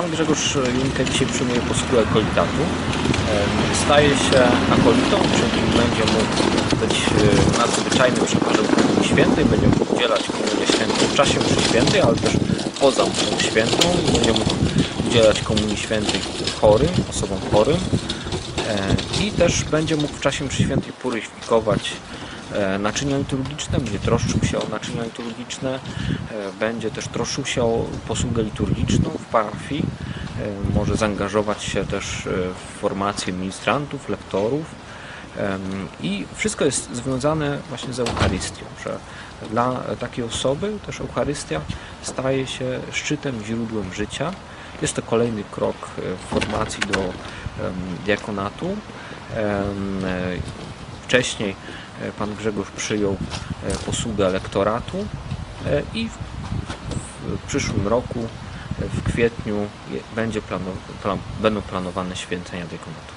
Pan Grzegorz Junkę dzisiaj przyjmuje posługę akolitatu. E, Staje się akolitą, czyli będzie mógł być e, nadzwyczajnym przekażem Komunii Świętej, będzie mógł udzielać Komunii Świętej w czasie mszy świętej, ale też poza mszą świętą będzie mógł udzielać Komunii Świętej chorym, osobom chorym E, i też będzie mógł w czasie mszy świętej puryfikować naczynia liturgiczne, będzie troszczył się o naczynia liturgiczne, e, będzie też troszczył się o posługę liturgiczną w parafii, e, może zaangażować się też e, w formację ministrantów, lektorów i wszystko jest związane właśnie z Eucharystią, że dla takiej osoby też Eucharystia staje się szczytem, źródłem życia. Jest to kolejny krok e, w formacji do diakonatu. Wcześniej e, pan Grzegorz przyjął e, posługę elektoratu e, i w, przyszłym roku, w kwietniu, będzie plano, plan, będą planowane święcenia diakonatu.